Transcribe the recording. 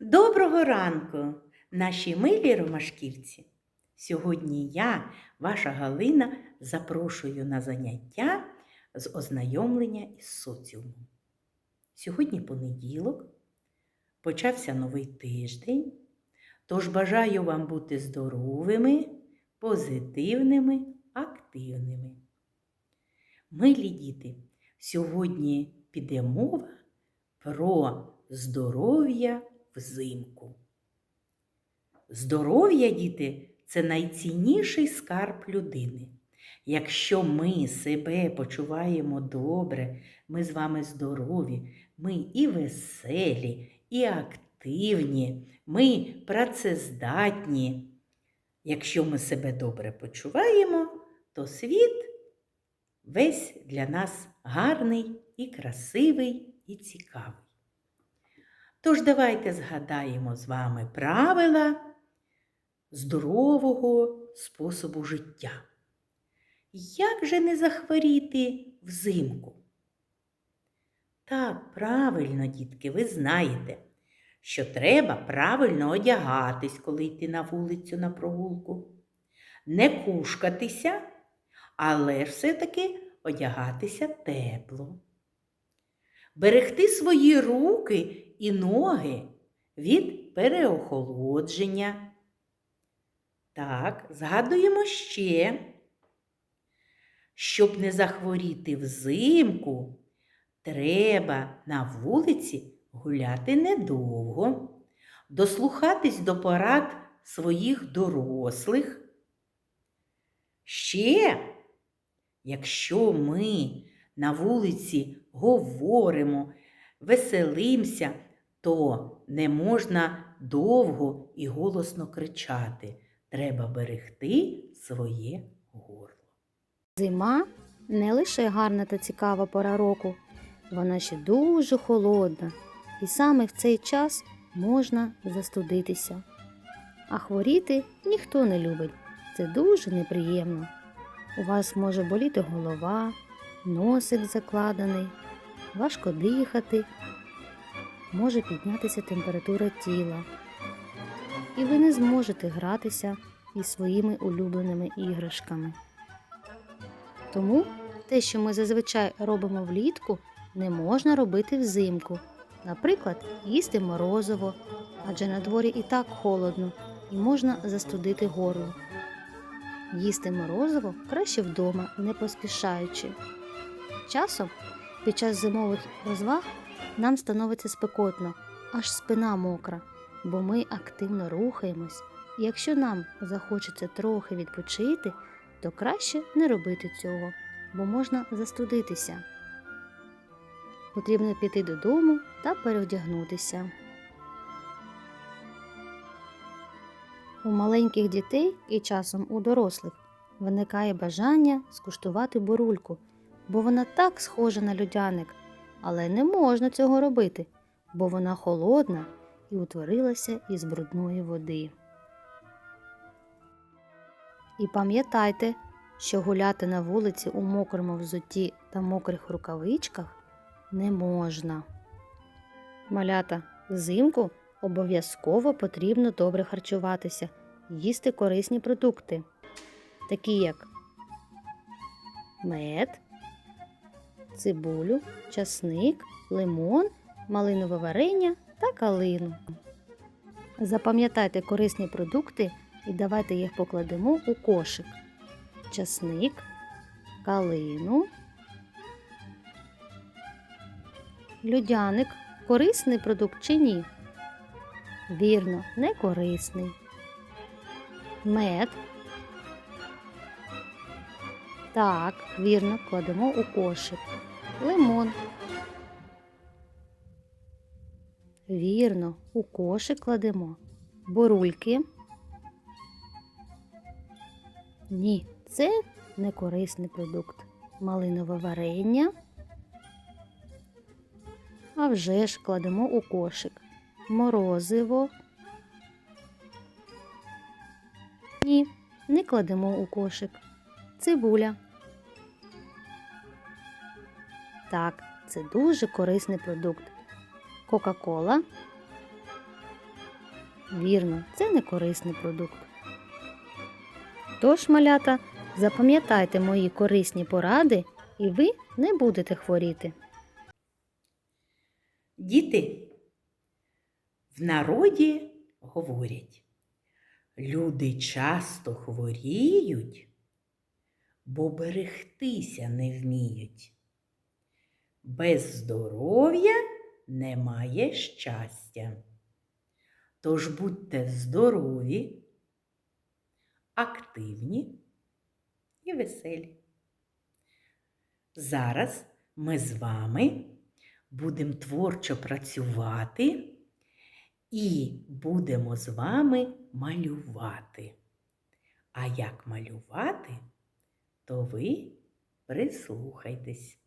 Доброго ранку, наші милі ромашківці! Сьогодні я, ваша Галина, запрошую на заняття з ознайомлення із соціумом. Сьогодні понеділок, почався новий тиждень, тож бажаю вам бути здоровими, позитивними, активними. Милі діти, сьогодні піде мова про здоров'я взимку. Здоров'я, діти, це найцінніший скарб людини. Якщо ми себе почуваємо добре, ми з вами здорові, ми і веселі, і активні, ми працездатні. Якщо ми себе добре почуваємо, то світ весь для нас гарний і красивий і цікавий. Тож давайте згадаємо з вами правила здорового способу життя. Як же не захворіти взимку? Так, правильно, дітки, ви знаєте, що треба правильно одягатись, коли йти на вулицю на прогулку. Не кушкатися, але ж все-таки одягатися тепло. Берегти свої руки і ноги від переохолодження. Так, згадуємо ще, щоб не захворіти взимку, треба на вулиці гуляти недовго, дослухатись до порад своїх дорослих. Ще, якщо ми на вулиці говоримо, веселимося, то не можна довго і голосно кричати. Треба берегти своє горло. Зима не лише гарна та цікава пора року, вона ще дуже холодна, і саме в цей час можна застудитися. А хворіти ніхто не любить. Це дуже неприємно. У вас може боліти голова, носик закладений, важко дихати, може піднятися температура тіла. І ви не зможете гратися із своїми улюбленими іграшками. Тому те, що ми зазвичай робимо влітку, не можна робити взимку. Наприклад, їсти морозиво, адже на дворі і так холодно і можна застудити горло. Їсти морозиво краще вдома, не поспішаючи. Часом під час зимових розваг нам становиться спекотно, аж спина мокра, бо ми активно рухаємось. І якщо нам захочеться трохи відпочити, то краще не робити цього, бо можна застудитися. Потрібно піти додому та переодягнутися. У маленьких дітей і часом у дорослих виникає бажання скуштувати бурульку, бо вона так схожа на людяник, але не можна цього робити, бо вона холодна і утворилася із брудної води. І пам'ятайте, що гуляти на вулиці у мокрому взутті та мокрих рукавичках не можна. Малята, взимку обов'язково потрібно добре харчуватися, їсти корисні продукти, такі як мед, цибулю, часник, лимон, малинове варення та калину. Запам'ятайте корисні продукти і давайте їх покладемо у кошик. Часник, калину, людяник корисний продукт чи ні? Вірно, не корисний. Мед. Так, вірно, кладемо у кошик. Лимон. Вірно, у кошик кладемо. Бурульки. Ні, це не корисний продукт. Малинове варення. А вже ж кладемо у кошик. Морозиво. Ні, не кладемо у кошик. Цибуля. Так, це дуже корисний продукт. Кока-кола. Вірно, це не корисний продукт. Тож, малята, запам'ятайте мої корисні поради, і ви не будете хворіти. Діти, в народі говорять, люди часто хворіють, бо берегтися не вміють. Без здоров'я немає щастя. Тож будьте здорові, активні і веселі. Зараз ми з вами будемо творчо працювати і будемо з вами малювати. А як малювати, то ви прислухайтесь.